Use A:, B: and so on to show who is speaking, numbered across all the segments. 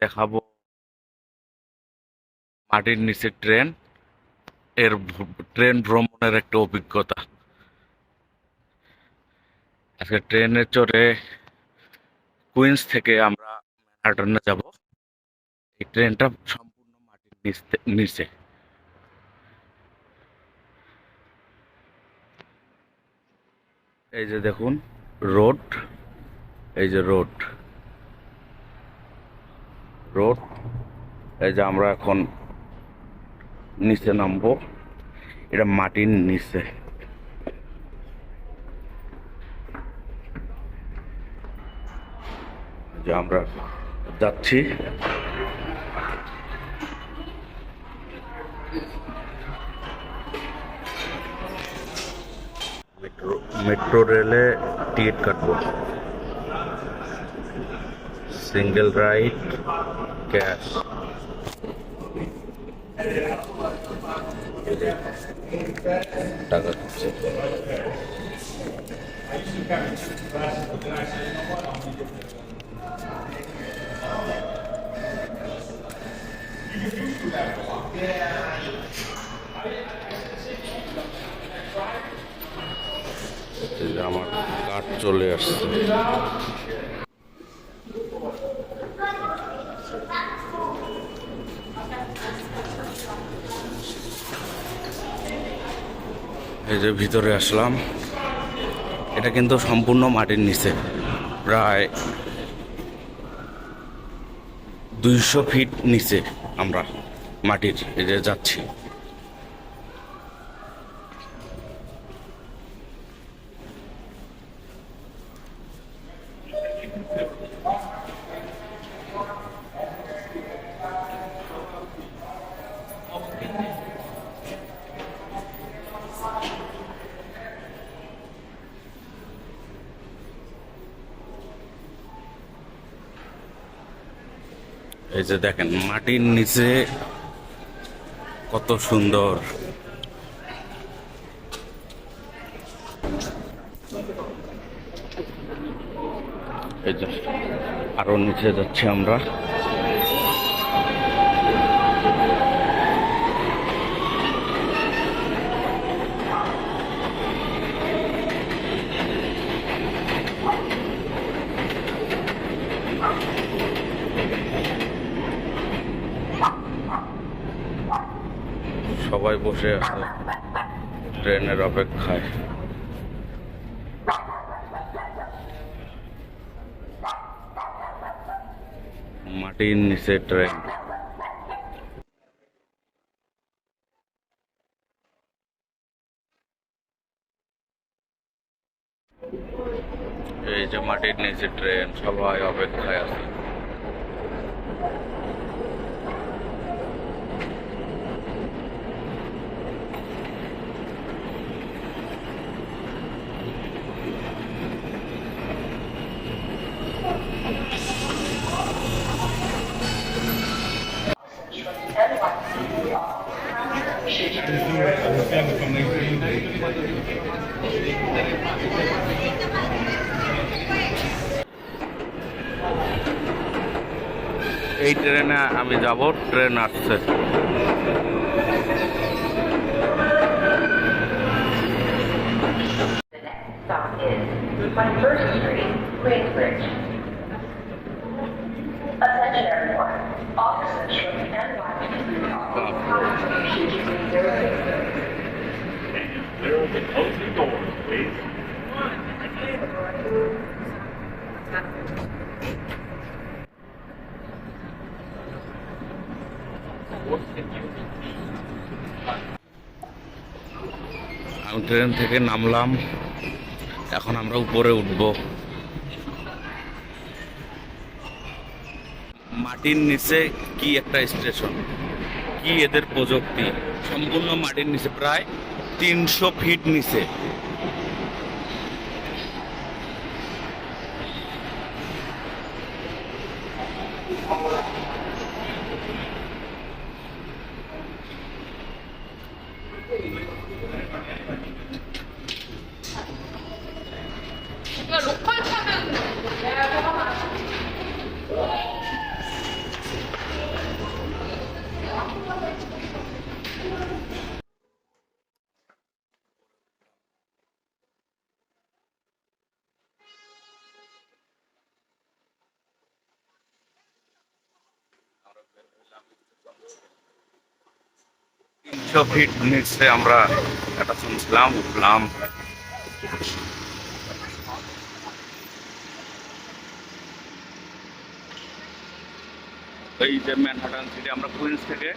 A: দেখাবো মাটির নিচে ট্রেন, এর ট্রেন ভ্রমণের একটা অভিজ্ঞতা। আজকে ট্রেনে চড়ে কুইন্স থেকে আমরা ম্যানহাটনে যাব। এই ট্রেনটা সম্পূর্ণ মাটির নিচে। এই যে দেখুন, রোড। এই যে রোড। রোড, এই যে আমরা এখন নিচে নামবো। এটা মাটির নিচে। যে আমরা যাচ্ছি। মেট্রো মেট্রো রেলে টিকিট কাটবো। সিঙ্গেল রাইড ক্যাশ টাকা দিচ্ছে আমার কার্ড চলে আসছে। এই যে ভিতরে আসলাম, এটা কিন্তু সম্পূর্ণ মাটির নিচে। প্রায় দুইশো ফিট নিচে আমরা মাটির এই যে যাচ্ছি। এই যে দেখেন মাটির নিচে কত সুন্দর। এই যে আরও নিচে যাচ্ছি আমরা। সবাই বসে আছে ট্রেনের অপেক্ষায়। মাটির নিচে ট্রেন। এই যে মাটির নিচে ট্রেন, সবাই অপেক্ষায় আছে। এই ট্রেনে আমি যাব ট্রেন আসছে
B: Please.
A: আমি ট্রেন থেকে নামলাম। এখন আমরা উপরে উঠব। মাটির নিচে কি একটা স্টেশন? কি এদের প্রযুক্তি? সম্পূর্ণ মাটির নিচে, প্রায় তিনশো ফিট নিচে। তিনশো ফিট নিচে আমরা একটা শুনছিলাম উঠলাম। এই যে ম্যানহাটান সিটি আমরা কুইন্স থেকে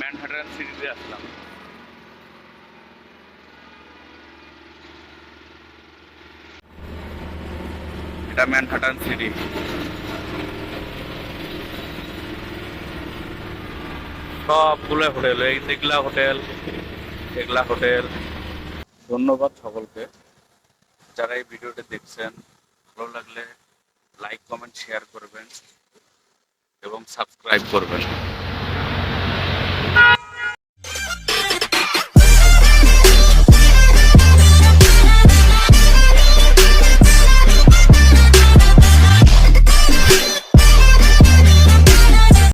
A: ম্যানহাটান সিটিতে আসলাম। এটা ম্যানহাটান সিটি সবগুলো হোটেল, এই তেগলা হোটেল এগলা হোটেল। ধন্যবাদ সকলকে। যারা এই ভিডিওটি দেখছেন, ভালো লাগলে লাইক কমেন্ট শেয়ার করবেন এবং সাবস্ক্রাইব করবেন।